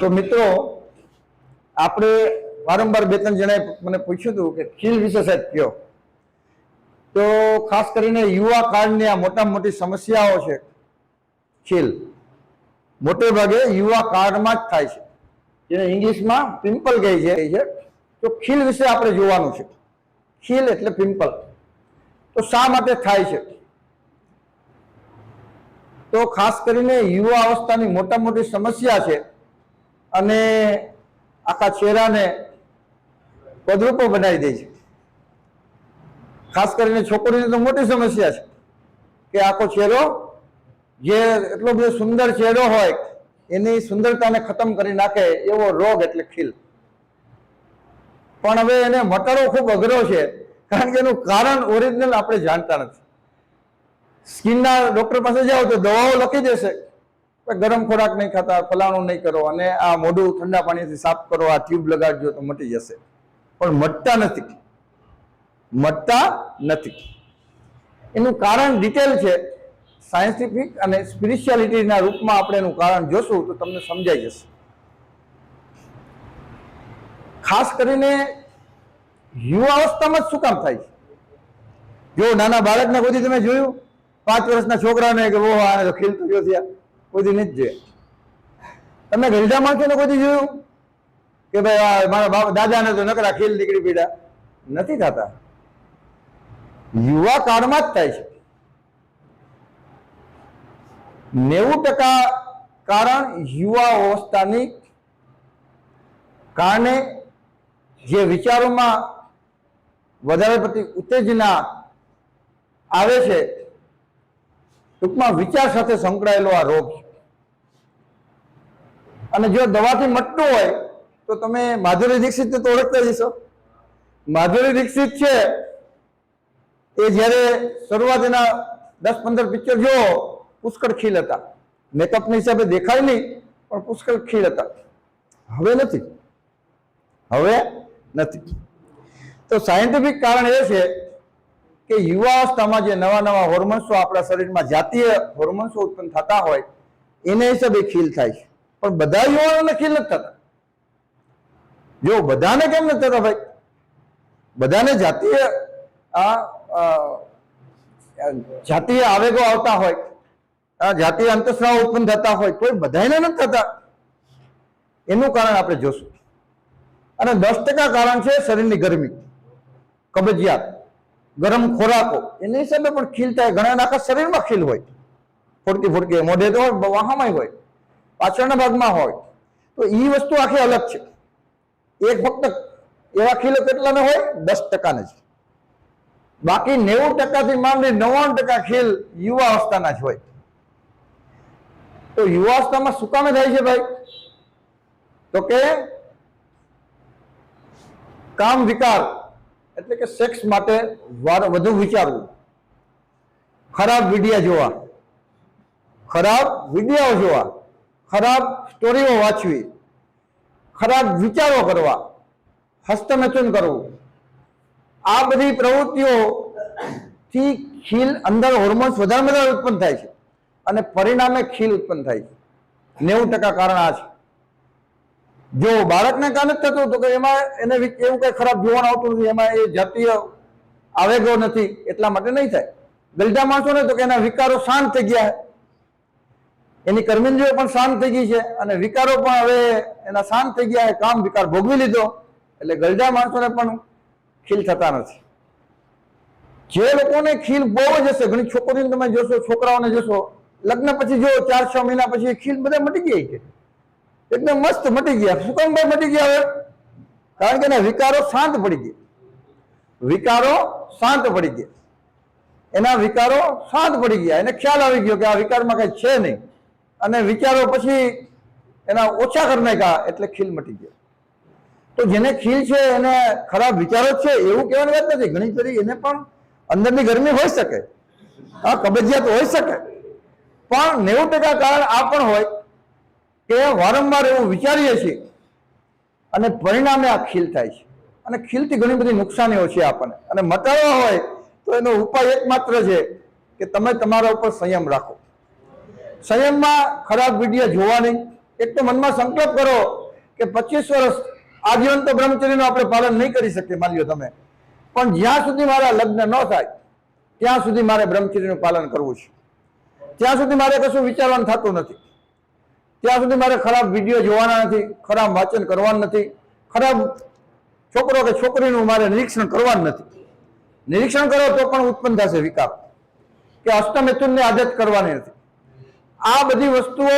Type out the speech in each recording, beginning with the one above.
તો મિત્રો, આપણે વારંવાર બે ત્રણ જણાએ મને પૂછ્યું હતું કે ખીલ વિશે સાહેબ કયો? તો ખાસ કરીને યુવા કાળની આ મોટા મોટી સમસ્યાઓ છે ખીલ. મોટે ભાગે યુવા કાળમાં જ થાય છે. જેને ઇંગ્લિશમાં પિમ્પલ કહે છે. તો ખીલ વિશે આપણે જોવાનું છે. ખીલ એટલે પિમ્પલ તો શા માટે થાય છે? તો ખાસ કરીને યુવા અવસ્થાની મોટા મોટી સમસ્યા છે. અને આખા ચહેરાને પદરૂપો બનાવી દે છે. ખાસ કરીને છોકરીની તો મોટી સમસ્યા છે કે આખો ચહેરો જે એટલો બધો સુંદર ચહેરો હોય, એની સુંદરતાને ખતમ કરી નાખે એવો રોગ એટલે ખીલ. પણ હવે એને મટાડવો ખૂબ અઘરો છે, કારણ કે એનું કારણ ઓરિજિનલ આપણે જાણતા નથી. સ્કિનના ડોક્ટર પાસે જાઓ તો દવાઓ લખી દેશે. ગરમ ખોરાક નહીં ખાતા, ફલાણું નહીં કરો અને આ મોઢું ઠંડા પાણીથી સાફ કરો, આ ટ્યુબ લગાડજો તો મટી જશે. પણ મટતા નથી. મટતા નથી. એનું કારણ ડિટેલ છે. સાયન્ટિફિક અને સ્પિરિચ્યુઆલિટીના રૂપમાં આપણે એનું કારણ જોશું તો તમને સમજાઈ જશે. ખાસ કરીને યુવા અવસ્થામાં જ શું કામ થાય છે? જો નાના બાળકને કોઈ તમે જોયું? પાંચ વર્ષના છોકરાને કે, ઓહો, આને તો ખીલ તો થયા. કોઈ નથી જોયા. તમે ગરડા માણસોને કોઈ દી જોયું? કે ભાઈ મારા બાપ દાદાને તો નકરા ખીલ નીકળી પીડા નથી થતા. યુવા કાળમાં જ થાય છે. નેવું ટકા કારણ યુવા અવસ્થાની કારણે જે વિચારોમાં વધારે પડતી ઉત્તેજના આવે છે, ટૂંકમાં વિચાર સાથે સંકળાયેલો આ રોગ છે. અને જો દવાથી મટતું હોય, તો તમે માધુરી દીક્ષિતને તો ઓળખતા જશો માધુરી દીક્ષિત છે, એ જ્યારે શરૂઆત એના દસ પંદર પિક્ચર જો પુષ્કળ ખીલ હતા. મેકઅપની હિસાબે દેખાય નહીં, પણ પુષ્કળ ખીલ હતા. હવે નથી. હવે નથી. તો સાયન્ટિફિક કારણ એ છે કે યુવાવસ્થામાં જે નવા નવા હોર્મોન્સો આપણા શરીરમાં જાતીય હોર્મોન્સો ઉત્પન્ન થતા હોય, એને હિસાબે ખીલ થાય છે. પણ બધા યુવાનો ખીલ નથી થતા જો બધાને કેમ નથી થતા ભાઈ? બધાને જાતીય, આ જાતીય આવેગો આવતા હોય, આ જાતીય અંતસ્રાવ ઉત્પન્ન થતા હોય કોઈ બધાને નથી થતા. એનું કારણ આપણે જોશું. અને દસ ટકા કારણ છે શરીરની ગરમી, કબજિયાત, ગરમ ખોરાકો. એની હિસાબે પણ ખીલ થાય. ઘણા આખા શરીરમાં ખીલ હોય. ફોડકી ફોડકી મોઢે તો હોય, વાહામાં હોય. પાછળના ભાગમાં હોય, તો એ વસ્તુ આખી અલગ છે. એક ફક્ત એવા ખીલો કેટલાને હોય? દસ ટકાને જ. બાકી નેવું ટકાથી માંડી નવ્વાણું ટકા ખીલ યુવા અવસ્થાના જ હોય. તો યુવા અવસ્થામાં શું કામે થાય છે ભાઈ? તો કે કામ વિકાર, એટલે કે સેક્સ માટે વધુ વિચારવું. ખરાબ વિડિયા જોવા. ખરાબ વિડિયાઓ જોવા. ખરાબ સ્ટોરીઓ વાંચવી, ખરાબ વિચારો કરવા હસ્તમેચન કરવું. આ બધી પ્રવૃત્તિઓથી ખીલ અંદર હોર્મોન્સ વધારે વધારે ઉત્પન્ન થાય છે અને પરિણામે ખીલ ઉત્પન્ન થાય છે. નેવું ટકા કારણ આ છે. જો બાળકને કારણે થતું તો કે એમાં એને એવું કંઈ ખરાબ જોવાનું આવતું નથી, એમાં એ જાતીય આવેગો નથી, એટલા માટે નહીં થાય. ગલડા માણસોને તો કે એના વિકારો શાંત થઈ ગયા. એની કર્મેન્દ્રિયો પણ શાંત થઈ ગઈ છે અને વિકારો પણ હવે એના શાંત થઈ ગયા કામ વિકાર ભોગવી લીધો. એટલે ગલડા માણસોને પણ ખીલ થતા નથી. જે લોકોને ખીલ બહુ જ હશે, ઘણી છોકરીઓને તમે જોશો, છોકરાઓને જોશો, લગ્ન પછી જો ચાર, છ મહિના પછી ખીલ બધા મટી ગયા છે એકદમ મસ્ત મટી ગયા. શું ભાઈ મટી ગયા હવે. કારણ કે એના વિકારો શાંત પડી ગયા. વિકારો શાંત પડી ગયા. એના વિકારો શાંત પડી ગયા. એને ખ્યાલ આવી ગયો કે આ વિકારમાં કઈ છે નહીં. અને વિચારો પછી એના ઓછા કરી નાખ્યા એટલે ખીલ મટી ગયો. તો જેને ખીલ છે એને ખરાબ વિચારો છે, એવું કહેવાની વાત નથી. ઘણી બધી એને પણ અંદરની ગરમી હોઈ શકે. હા, કબજિયાત હોઈ શકે. પણ નેવું ટકા કારણ આ પણ હોય કે વારંવાર એવું વિચારીએ છીએ અને પરિણામે આ ખીલ થાય છે. અને ખીલથી ઘણી બધી નુકસાનીઓ છે આપણને. અને મટાડવા હોય તો એનો ઉપાય એકમાત્ર છે કે તમે તમારા ઉપર સંયમ રાખો. સંયમમાં ખરાબ વીડિયો જોવા નહીં. એક તો મનમાં સંકલ્પ કરો કે પચીસ વર્ષ આજીવન તો બ્રહ્મચર્યનું આપણે પાલન નહીં કરી શકીએ માન્યો તમે. પણ જ્યાં સુધી મારા લગ્ન ન થાય, ત્યાં સુધી મારે બ્રહ્મચર્યનું પાલન કરવું છે. ત્યાં સુધી મારે કશું વિચારવાનું થતું નથી. ત્યાં સુધી મારે ખરાબ વીડિયો જોવાના નથી, ખરાબ વાંચન કરવાનું નથી, ખરાબ છોકરો કે છોકરીનું મારે નિરીક્ષણ કરવાનું નથી. નિરીક્ષણ કરો તો પણ ઉત્પન્ન થશે વિકાર કે અષ્ટમેતુનની આદત કરવાની નથી. આ બધી વસ્તુઓ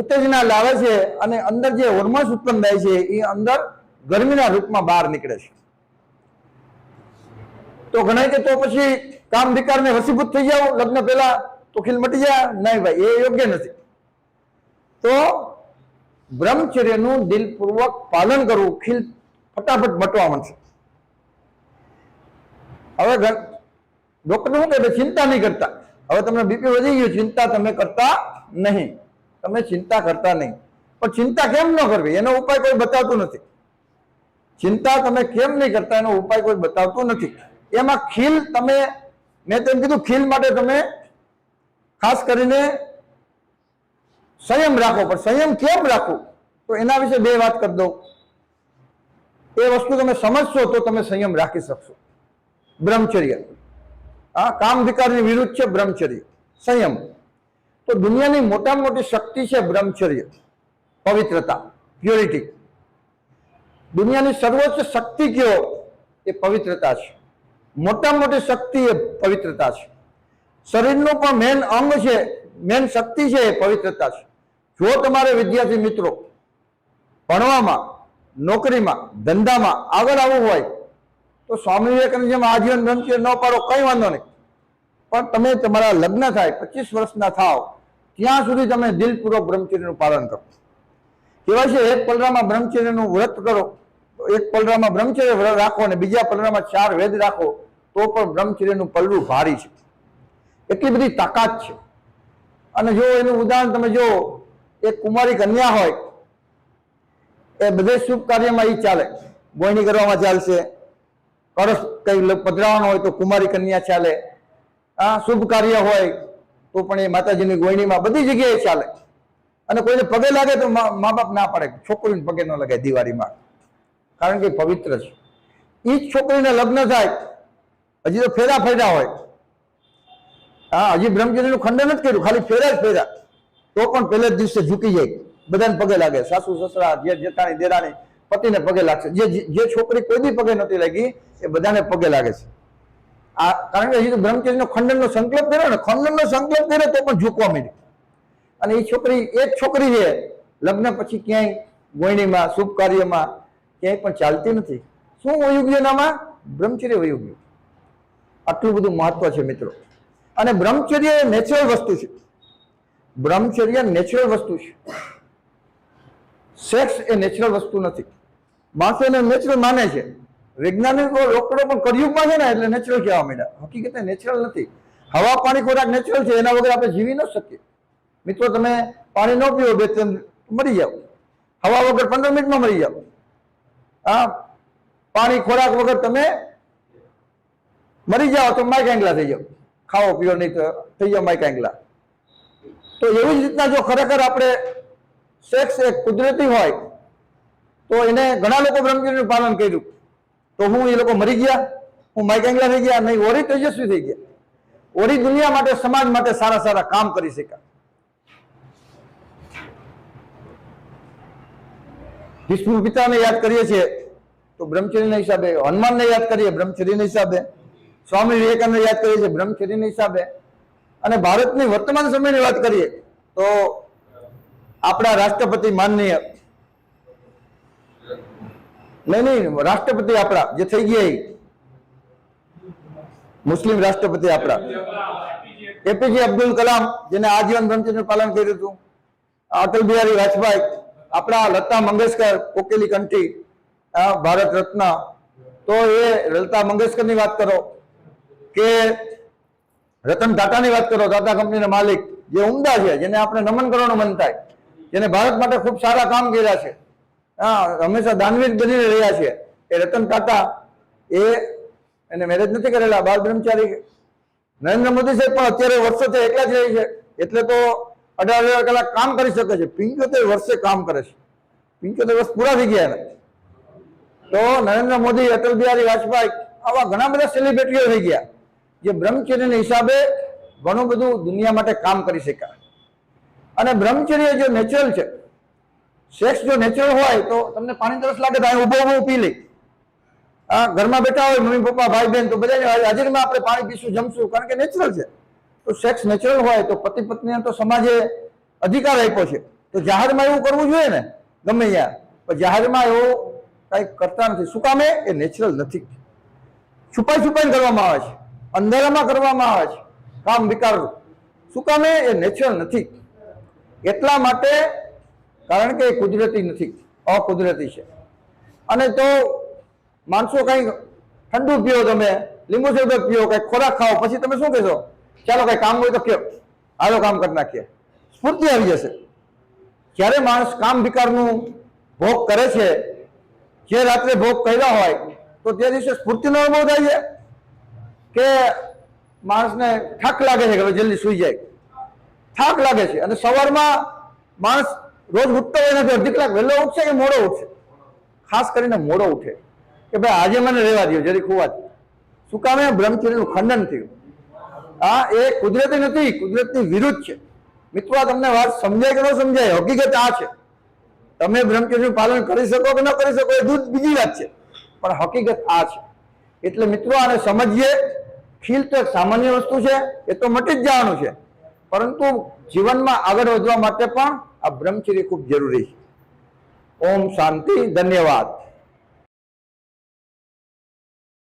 ઉત્તેજના લાવે છે અને અંદર જે હોર્મોન્સ ઉત્પન્ન થાય છે, એ અંદર ગરમીના રૂપમાં બહાર નીકળે છે. તો ગણાય કે તો પછી કામ વિકારને વસીભૂત થઈ જાવ લગ્ન પહેલા તો ખીલ મટી જાય. નહીં ભાઈ, એ યોગ્ય નથી. તો બ્રહ્મચર્યનું દિલપૂર્વક પાલન કરવું, ખીલ ફટાફટ મટવા મળશે હવે ડોક્ટર શું કહે ચિંતા નહીં કરતા. હવે તમને બીપી વધી ગયું, ચિંતા તમે કરતા નહીં. તમે ચિંતા કરતા નહીં. પણ ચિંતા કેમ ન કરવી? એનો ઉપાય કોઈ બતાવતું નથી. ચિંતા તમે કેમ નહીં કરતા? એનો ઉપાય કોઈ બતાવતું નથી. એમાં ખીલ તમે, મેં તેમ કીધું, ખીલ માટે તમે ખાસ કરીને સંયમ રાખો. પણ સંયમ કેમ રાખવું? તો એના વિશે બે વાત કરી દઉં. એ વસ્તુ તમે સમજશો તો તમે સંયમ રાખી શકશો. બ્રહ્મચર્ય. આ કામધિકારની વિરુદ્ધ છે બ્રહ્મચર્ય, સંયમ. તો દુનિયાની મોટામાં મોટી શક્તિ છે બ્રહ્મચર્ય, પવિત્રતા પ્યોરિટી દુનિયાની સર્વોચ્ચ શક્તિ કયો? એ પવિત્રતા છે. મોટામાં મોટી શક્તિ એ પવિત્રતા છે. શરીરનું પણ મેન અંગ છે મેન શક્તિ છે એ પવિત્રતા છે. જો તમારે વિદ્યાર્થી મિત્રો ભણવામાં, નોકરીમાં, ધંધામાં આગળ આવવું હોય તો સ્વામી વિવેકાનંદ જેમ આજીવન બ્રહ્મચર્ય ન પાડો, કઈ વાંધો નહીં. પણ તમે તમારા લગ્ન થાય, પચીસ વર્ષના થાવ, ત્યાં સુધી તમે દિલપૂર્વક બ્રહ્મચર્યનું પાલન કરો. કહેવાય છે, એક પલરામાં બ્રહ્મચર્યનું વ્રત કરો, એક પલરામાં બ્રહ્મચર્ય વ્રત રાખો અને બીજા પલરામાં ચાર વેદ રાખો, તો પણ બ્રહ્મચર્યનું પલ્લું ભારી છે. એટલી બધી તાકાત છે. અને જો એનું ઉદાહરણ તમે જો, એક કુમારી કન્યા હોય, એ બધે શુભ કાર્યમાં એ ચાલે. ગોયણી કરવામાં ચાલશે. કળશ કઈ પધરાવાનો હોય તો કુમારી કન્યા ચાલે. આ શુભ કાર્ય હોય તો પણ એ માતાજીની ગોયણીમાં બધી જગ્યાએ ચાલે. અને કોઈને પગે લાગે તો મા બાપ ના પાડે, છોકરીને પગે ન લગાય દિવાળીમાં. કારણ કે પવિત્ર છે. એ જ છોકરીને લગ્ન થાય, હજી તો ફેરા ફેરા હોય. હા હજી બ્રહ્મચર્યનું ખંડન જ કર્યું, ખાલી ફેરા જ ફેરા. તો પણ પહેલે જ દિવસે ઝૂકી જાય, બધાને પગે લાગે. સાસુ, સસરા જે જેઠાણી, દેરાણી પતિને પગે લાગશે. જે જે છોકરી કોઈ બી પગે નથી લાગી, એ બધાને પગે લાગે છે. આ કારણ કે હજી તો બ્રહ્મચર્યનો ખંડનનો સંકલ્પ કર્યો ને, ખંડનનો સંકલ્પ કર્યો તો પણ ઝૂકવા માંડી અને એ છોકરી એ છોકરી છે, લગ્ન પછી ક્યાંય ગોયણીમાં શુભ કાર્યમાં ક્યાંય પણ ચાલતી નથી. શું વયું ગયું એનામાં બ્રહ્મચર્ય વયું ગયું આટલું બધું મહત્વ છે મિત્રો. અને બ્રહ્મચર્ય એ નેચરલ વસ્તુ છે. બ્રહ્મચર્ય નેચરલ વસ્તુ છે. સેક્સ એ નેચરલ વસ્તુ નથી. માણસો એને નેચરલ માને છે. વૈજ્ઞાનિકો ડોક્ટરો પણ કર્યુગમાં છે ને એટલે નેચરલ કહેવા માંડ્યા. હકીકતે નેચરલ નથી. હવા પાણી ખોરાક નેચરલ છે, એના વગર આપણે જીવી ન શકીએ. મિત્રો, તમે પાણી ન પીવો બે ત્રણ મરી જાઓ. હવા વગર પંદર મિનિટમાં મરી જાઓ. હા? પાણી ખોરાક વગર તમે મરી જાઓ તો માઇક એંગલા થઈ જાઓ. ખાઓ, પીઓ, નહીં તો થઈ જાઓ માઇક એંગલા તો એવી જ રીતના જો ખરેખર આપણે સેક્સ એક કુદરતી હોય તો એને ઘણા લોકો બ્રહ્મચર્યનું પાલન કર્યું. તો હું એ લોકો મરી ગયા. હું માઇક એંગલા થઈ ગયા નહીં ઓરી તેજસ્વી થઈ ગયા. ઓરી દુનિયા માટે, સમાજ માટે સારા સારા કામ કરી શક્યા. ભીષ્મ પિતાને યાદ કરીએ છીએ, તો બ્રહ્મચર્યના હિસાબે, હનુમાનને યાદ કરીએ, બ્રહ્મચર્યના હિસાબે. સ્વામી વિવેકાનંદ યાદ કરીએ છીએ, બ્રહ્મચર્યના હિસાબે. અને ભારતની વર્તમાન સમયની વાત કરીએ, તો આપણા રાષ્ટ્રપતિ માનનીય નહીં નહીં, રાષ્ટ્રપતિ આપણા, જે થઈ ગયા. મુસ્લિમ રાષ્ટ્રપતિ આપણા. એપીજે અબ્દુલ કલામ, જેને આજીવન બ્રહ્મચર્યનું પાલન કર્યું હતું. અટલ બિહારી વાજપેયી, આપણા લતા મંગેશકર, કોકેલી કંઠી ભારત રત્ન. તો એ લતા મંગેશકરની વાત કરો, કે રતન ટાટાની વાત કરો ટાટા કંપનીના માલિક, જે ઉમદા છે, જેને આપણે નમન કરવાનું મન થાય, જેને ભારત માટે ખૂબ સારા કામ કર્યા છે. હંમેશા દાનવીર બનીને રહ્યા છે એ રતન ટાટા એ એને મેરેજ નથી કરેલા, બાળ બ્રહ્મચારી. નરેન્દ્ર મોદી સાહેબ પણ અત્યારે વર્ષોથી એકલા જ રહી છે. એટલે તો અઢાર હજાર કલાક કામ કરી શકે છે. પિંચોતેર વર્ષે કામ કરે છે. પિંચોતેર વર્ષ પૂરા થઈ ગયા તો નરેન્દ્ર મોદી, અટલ બિહારી વાજપેયી આવા ઘણા બધા સેલિબ્રિટીઓ થઈ ગયા. જે બ્રહ્મચર્યના હિસાબે ઘણું બધું દુનિયા માટે કામ કરી શક્યા. અને બ્રહ્મચર્ય જો નેચરલ છે સેક્સ જો નેચરલ હોય તો તમને પાણી તરસ લાગે તો અહીં ઊભો ઊભો પી લઈ આ ઘરમાં બેઠા હોય, મમ્મી, પપ્પા, ભાઈ બહેન તો બધા હાજરીમાં આપણે પાણી પીશું, જમશું, કારણ કે નેચરલ છે. તો સેક્સ નેચરલ હોય તો પતિ પત્નીને તો સમાજે અધિકાર આપ્યો છે. તો જાહેરમાં એવું કરવું જોઈએ ને? ગમે ત્યાં. પણ જાહેરમાં એવું કંઈક કરતા નથી. શું કામે એ? નેચરલ નથી. છુપાઈ છુપાઈને કરવામાં આવે છે. અંધારામાં કરવામાં આવે છે. કામ વિકારવું. શું કામે એ? નેચરલ નથી. એટલા માટે કારણ કે એ કુદરતી નથી, અકુદરતી છે. અને તો માણસો કંઈ ઠંડુ પીઓ તમે લીંબુ શરબત પીઓ કંઈક ખોરાક ખાઓ, પછી તમે શું કહેશો? ચાલો કંઈ કામ હોય તો કયો હાલો કામ કરી નાખીએ. સ્ફૂર્તિ આવી જશે. જ્યારે માણસ કામ વિકારનું ભોગ કરે છે, જે રાત્રે ભોગ કર્યા હોય, તો તે દિવસે સ્ફૂર્તિનો અનુભવ થાય છે? કે માણસને થાક લાગે છે કે જલ્દી સૂઈ જાય? થાક લાગે છે. અને સવારમાં માણસ રોજ ઉઠતો હોય નથી અડધી કલાક વહેલો ઉઠશે કે મોડો ઉઠશે? ખાસ કરીને મોડો ઉઠે. કે ભાઈ આજે મને રહેવા દો જરી ખુવાત શું કામે બ્રહ્મચર્યનું ખંડન થયું. આ એ કુદરતી નથી, કુદરતની વિરુદ્ધ છે. મિત્રો તમને વાત સમજાય કે ન સમજાય, હકીકત આ છે. તમે બ્રહ્મચર્યનું પાલન કરી શકો કે ન કરી શકો એ દૂધ બીજી વાત છે. પણ હકીકત આ છે. એટલે મિત્રો, આને સમજીએ. ખીલ તો એક સામાન્ય વસ્તુ છે, એ તો મટી જ જવાનું છે. પરંતુ જીવનમાં આગળ વધવા માટે પણ આ બ્રહ્મચર્ય ખૂબ જરૂરી છે. ઓમ શાંતિ ધન્યવાદ.